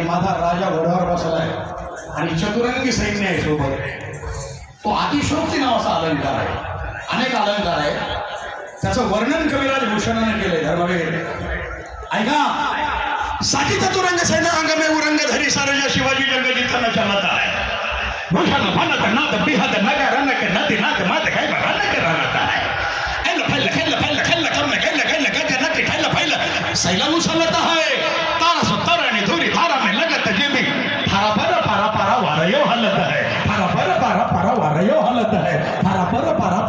आणि माझा राजा घोड्यावर बसलाय आणि चतुरंगी सैन्य आहे सोबत. तो अतिशोक्ती नावाचा अलंकार आहे. अनेक अलंकार आहे. त्याचं वर्णन कविराज भूषणाने केलंय धर्मवीर ऐका. साठी चतुरंग सैन्य रंग में उरंग धरी सारजा शिवाजी जंग जिथं न आहे. भूषण भनत नाद बिहद नग रनक नदी नाद मात काय रनक रनता आहे. एल फैल खेल फैल खेल कम खेल खेल गज नक ठैल फैल. सैलानु सलता है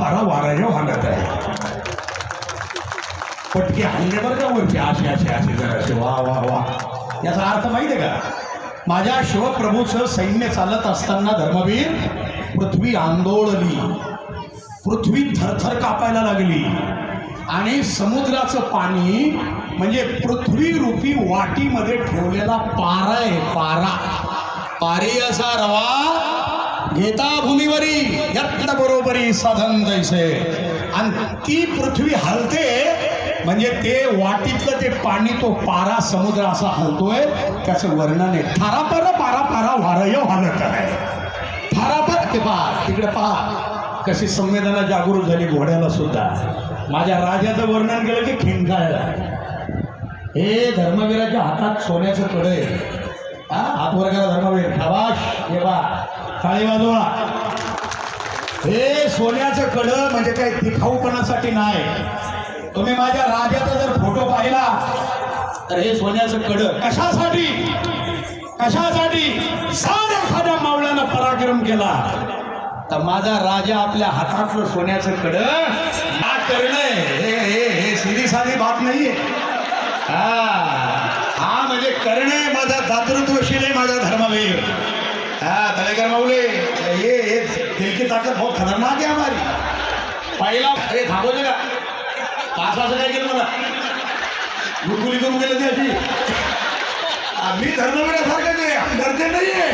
बारा पारा पारा आहे पटके हल्ले बरं का वरचे असे असे असे जरासे वा वा वा. याचा अर्थ माहिती आहे का? माझ्या शिवप्रभूचं सैन्य चालत असताना धर्मवीर पृथ्वी आंदोळली. पृथ्वी थरथर कापायला लागली. आणि समुद्राचं पाणी म्हणजे पृथ्वी रूपी वाटीमध्ये ठेवलेला पारा आहे पारा. पारी असा रवा. घेता भूमीवरी यत्न बरोबरी साधन जैसे आणि ती पृथ्वी हलते म्हणजे ते वाटीतलं ते पाणी तो पारा समुद्र असा हलतोय त्याचं वर्णन आहे. थारापार पारा पारा वारय हलत आहे. थारापर ते पहा तिकडे पहा कशी संवेदना जागृत झाली घोड्याला सुद्धा. माझ्या राजाचं वर्णन केलं की खिंकाळला हे धर्मवीराच्या हातात सोन्याचं कड आहे हा हात वर धर्मवीर. खाबाश हे बा. टाळी वाजवा हे सोन्याचं कडं म्हणजे काही दिखाऊपणासाठी नाही. तुम्ही माझ्या राजाचा जर फोटो पाहिला तर हे सोन्याचं कडं कशासाठी? कशासाठी? साऱ्या एखाद्या मावळ्यानं पराक्रम केला. तर माझा राजा आपल्या हातातलं सोन्याचं कडं हा करणं हे हे हे सीधी साधी बात नाहीये. हा हा म्हणजे करणे माझा दातृत्वशील आहे माझा धर्मवीर. हा तळेकर माऊले. ये ये दिल की ताकद बहुत खतरनाक आहे हमारी. पहिला अरे थांबवते का पाच वाजता काय केलं मला? गुलगुली करून गेलं ते अशी. आम्ही धर्मवीरासारखं ते डरते नाहीये.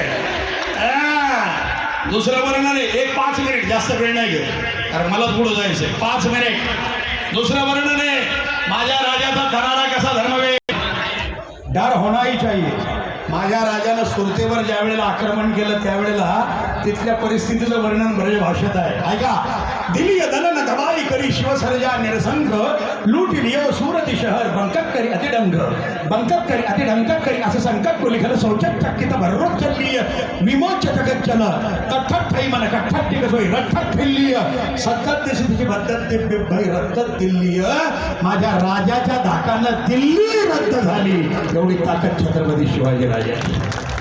हा. दुसरं वर्णन आहे एक पाच मिनिट जास्त वेळ नाही घेत कारण मलाच पुढं जायचंय. पाच मिनिट. दुसरं वर्णन आहे माझ्या राजाचा धरारा कसा धर्मवीर? डर होणाही चाहिए. माझ्या राजानं सुरतेवर ज्या वेळेला आक्रमण केलं त्यावेळेला तिथल्या परिस्थितीचं वर्णन ब्रज भाषेत आहे. ऐका. दिलीय दलन दबाई करी शिवसर्जा निरसंघ लूट सुरती शहर बंकक करी अतिडंग. बंकक करी अतिडंकक करी असं संकट को लिखलं शौचक चक्कित भररोग चल्लीय विमोच जगत चल कथक ठई मन कठ्ठक टिकत होई रथक फिल्लीय सतत दिशी तिची बद्धत दिव्य भई रक्त दिल्लीय. माझ्या राजाच्या धाकानं दिल्ली रद्द झाली. एवढी ताकद छत्रपती शिवाजी राजा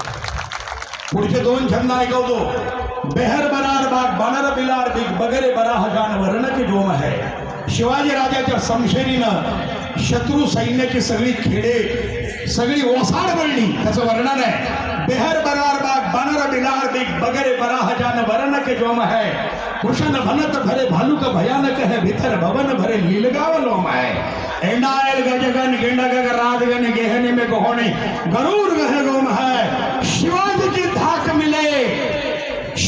पुढचे दोन छंद ऐकवतो बेहर बरार बाग, बानर बिलार बिग, बगरे बराह जान वर्ण की जोम है। शिवाजी राजाच्या समशेरीनं शत्रू सैन्याची सगळी खेडे सगळी ओसाड बळली त्याचं वर्णन आहे बेहर बरार बाग, बानर बिलार बिग, बगरे बराह जान वर्ण के जोम है। कुशन भनत भरे भालुक भयानक है, भीतर भवन भरे लीलगाव लोम है। एंडायल गजगन गेंडा गग राजगन, गेहने में गहोने, गरुड़ गह गोम है। शिवाजी की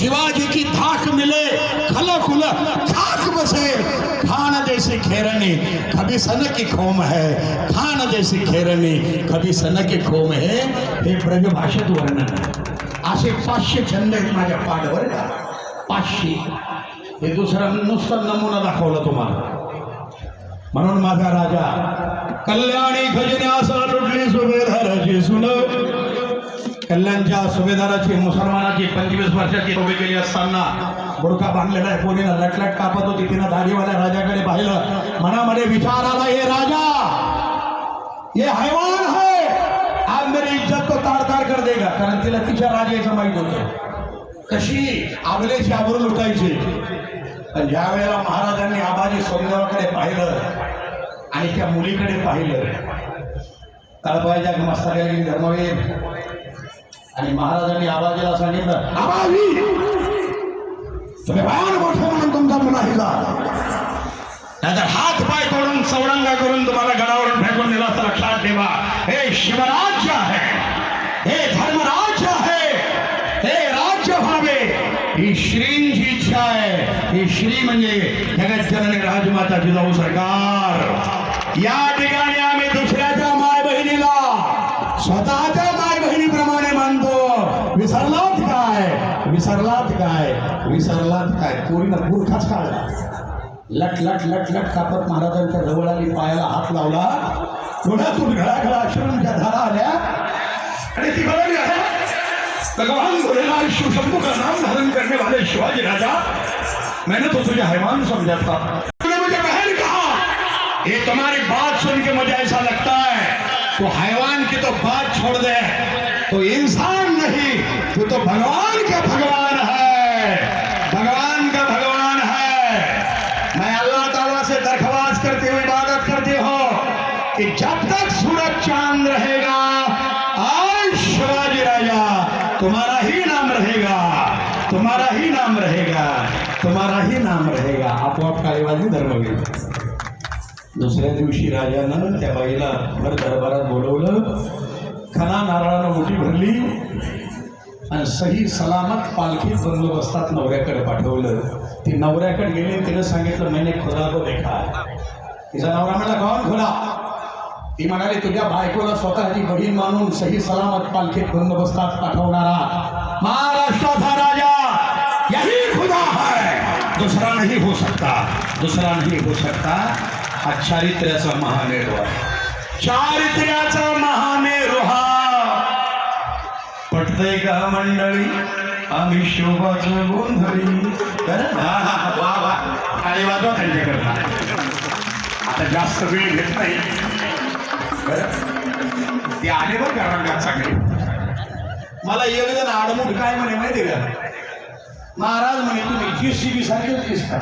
शिवाजी की धाक मिले, खल खुल खाक बसे। खान जैसी खेरनी, कभी सन की खोम है। खान जैसी खेरनी, कभी सन की खोम है। हे ब्रज भाषेत वर्णन. असे पाचशे छंद आहेत माझ्या पाठवर पाचशे. हे दुसरं नुसतं नमुना दाखवलं तुम्हाला. म्हणून माझा राजा, कल्याणी खजिन्यासा लुटली सुभेदाराची सुन. कल्याणच्या सुभेदाराची मुसलमानाची पंचवीस वर्षाची उभी केली असताना बुडका बांधलेला आहे पोरीनं. लटलट कापत होती. तिनं दाढीवाल्या राजाकडे पाहिलं. मनामध्ये विचार आला हे राजा! हे हैवान है! आज मेरी इज्जत को तार तार कर देगा. कारण तिला तिच्या राजाचं माहीत होतं. कशी? आबलेची आबरू लुटायची पण ज्या वेळेला महाराजांनी आबाजी सोमदेवाकडे पाहिलं आणि त्या मुलीकडे पाहिलं तळपायच्या मस्तकाला धर्मवीर. आणि महाराजांनी आबाजीला सांगितलं आबाजी! तुम्ही भयान मोठं म्हणून तुमचा मुलाहिला नाहीतर हात पाय तोडून चौरंगा करून तुम्हाला गडावरून फेकून दिला तर लक्षात ठेवा. हे शिवराज्य आहे. हे धर्मराज्य आहे. हे राज्य व्हावे. ही श्रींची इच्छा आहे. ही श्री म्हणजे जगत जननी राजमाता जिजाऊ सरकार. या ठिकाणी आम्ही पोरीनं बुरखाच काढला लट लट लट लट कापत महाराजांच्या जवळ आली पायाला हात लावला. डोळ्यातून घळाघळा अश्रूंच्या धारा आल्या आणि ती म्हणाली "अरे, भगवान भोलेनाथ शिव शंभू का नाम धारण करने वाले शिवाजी राजा मैंने तो तुझे हैवान समझा था तूने मुझे बहन कहा ये तुम्हारी बात सुन के मुझे ऐसा लगता है तो हैवान की तो बात छोड़ दे तो इंसान नहीं तू तो भगवान का भगवान है। तुम्हारा ही नाम रहेगा। तुम्हारा ही नाम रहेगा। तुम्हारा ही नाम रहेगा। आपोआप काळेवादी धर्मवीर दुसऱ्या दिवशी राजानं त्या बाईला भर दरबारात बोलवलं. खना नारळानं मोठी भरली आणि सही सलामत पालखी बंदोबस्तात नवऱ्याकडे पाठवलं. ती नवऱ्याकडे गेली तिनं सांगितलं मैने खुदा तो देखा तिचा नवरा म्हणला कौन खुदा? ती म्हणाली तुझ्या बायकोला स्वतःची बहीण मानून सही सलामत पालखीत बंदोबस्तात पाठवणारा महाराष्ट्राचा राजा यही खुदा है दुसरा नाही हो सकता दुसरा नाही हो सकता हा चारित्र्याचा महामेरू चारित्र्याचा महामेरू हा. पटतय का मंडळी? आम्ही शोभाचं गोंधळी. हा, हा, वा वा. टाळी वाजवा त्यांच्याकरता आता जास्त वेळ घेत नाही. ते आले बरं का चांगले मला एक जण आडमूट काय म्हणे माहिती का? महाराज म्हणे तुम्ही जी सी बी सारखेच दिसता.